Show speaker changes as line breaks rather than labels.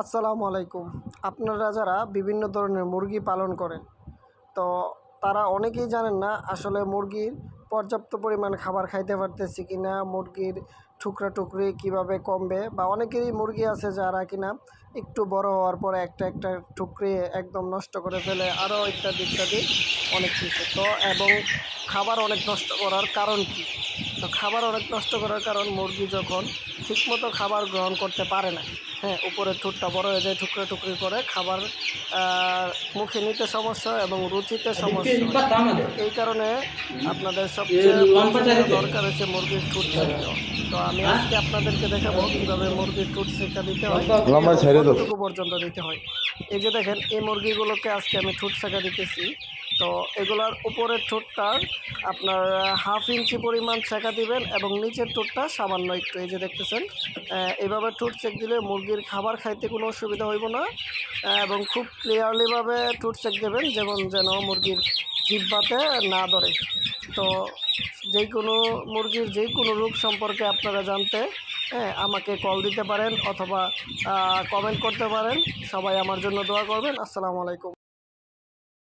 আসসালামু আলাইকুম। আপনারা যারা বিভিন্ন ধরনের মুরগি পালন করেন, তো তারা অনেকেই জানেন না আসলে মুরগির পর্যাপ্ত পরিমাণ খাবার খাইতে পারতেছি কি না মুরগির টুকরা টুকরি কীভাবে কমবে বা অনেকেরই মুরগি আছে যারা কিনা একটু বড় হওয়ার পরে একটা একটা টুকরি একদম নষ্ট করে ফেলে, আরও ইত্যাদি ইত্যাদি অনেক কিছু। তো এবং খাবার অনেক নষ্ট করার কারণ কী? তো খাবার অনেক নষ্ট করার কারণ মুরগি যখন ঠিকমতো খাবার গ্রহণ করতে পারে না হ্যাঁ উপরের ঠোঁটটা বড় হয়ে যায় টুকরো টুকরি করে খাবার মুখে নিতে সমস্যা এবং রুচিতে সমস্যা। হয়।
ইপাত আমাদের?
এই কারণে আপনাদের সবচেয়ে দরকার হচ্ছে মুরগির ঠোঁট ছেঁকা। তো আমি আজকে আপনাদেরকে দেখাবো কীভাবে মুরগির ঠোঁট ছেঁকা দিতে হয়।
লম্বা
পর্যন্ত দিতে হয়। এই যে দেখেন, এই মুরগিগুলোকে আজকে আমি ঠোঁট ছেঁকা দিতেছি। তো এগুলার উপরের ঠোঁটটার আপনার হাফ ইঞ্চি পরিমাণ ছেঁকা দিবেন এবং নিচের ঠোঁটটা সামান্য একটু। এই যে দেখতেছেন এইভাবে ঠোঁট চেক দিলে মুরগির খাবার খাইতে কোনো অসুবিধা হইব না এবং খুব ক্লিয়ারলিভাবে ঠোঁট চেক দেবেন, যেমন যেন মুরগির জিব্বাতে না ধরে। তো যে কোনো মুরগির যে কোনো রোগ সম্পর্কে আপনারা জানতে হ্যাঁ আমাকে কল দিতে পারেন অথবা কমেন্ট করতে পারেন। সবাই আমার জন্য দোয়া করবেন। আসসালামু আলাইকুম।